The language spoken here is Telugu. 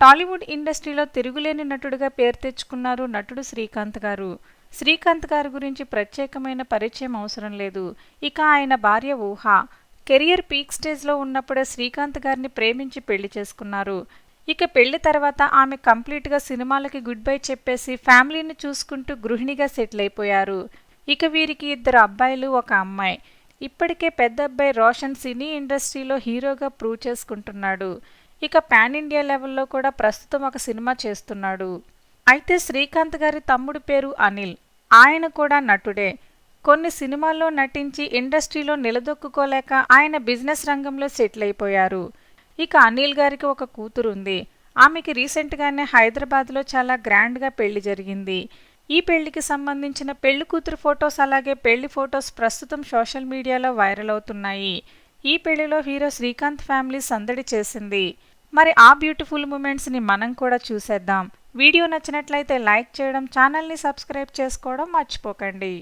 టాలీవుడ్ ఇండస్ట్రీలో తిరుగులేని నటుడిగా పేరు తెచ్చుకున్నారు నటుడు శ్రీకాంత్ గారు. శ్రీకాంత్ గారి గురించి ప్రత్యేకమైన పరిచయం అవసరం లేదు. ఇక ఆయన భార్య ఊహ. కెరియర్ పీక్ స్టేజ్లో ఉన్నప్పుడే శ్రీకాంత్ గారిని ప్రేమించి పెళ్ళి చేసుకున్నారు. ఇక పెళ్ళి తర్వాత ఆమె కంప్లీట్గా సినిమాలకి గుడ్ బై చెప్పేసి ఫ్యామిలీని చూసుకుంటూ గృహిణిగా సెటిల్ అయిపోయారు. ఇక వీరికి ఇద్దరు అబ్బాయిలు ఒక అమ్మాయి. ఇప్పటికే పెద్ద అబ్బాయి రోషన్ సినీ ఇండస్ట్రీలో హీరోగా ప్రూవ్ చేసుకుంటున్నాడు. ఇక పాన్ ఇండియా లెవెల్లో కూడా ప్రస్తుతం ఒక సినిమా చేస్తున్నాడు. అయితే శ్రీకాంత్ గారి తమ్ముడి పేరు అనిల్. ఆయన కూడా నటుడే. కొన్ని సినిమాల్లో నటించి ఇండస్ట్రీలో నిలదొక్కుకోలేక ఆయన బిజినెస్ రంగంలో సెటిల్ అయిపోయారు. ఇక అనిల్ గారికి ఒక కూతురు ఉంది. ఆమెకి రీసెంట్గానే హైదరాబాద్లో చాలా గ్రాండ్గా పెళ్ళి జరిగింది. ఈ పెళ్ళికి సంబంధించిన పెళ్ళి కూతురు ఫొటోస్ అలాగే పెళ్ళి ఫొటోస్ ప్రస్తుతం సోషల్ మీడియాలో వైరల్ అవుతున్నాయి. ఈ పెళ్ళిలో హీరో శ్రీకాంత్ ఫ్యామిలీ సందడి చేసింది. మరి ఆ బ్యూటిఫుల్ మూమెంట్స్ని మనం కూడా చూసేద్దాం. వీడియో నచ్చినట్లయితే లైక్ చేయడం ఛానల్ని సబ్స్క్రైబ్ చేసుకోవడం మర్చిపోకండి.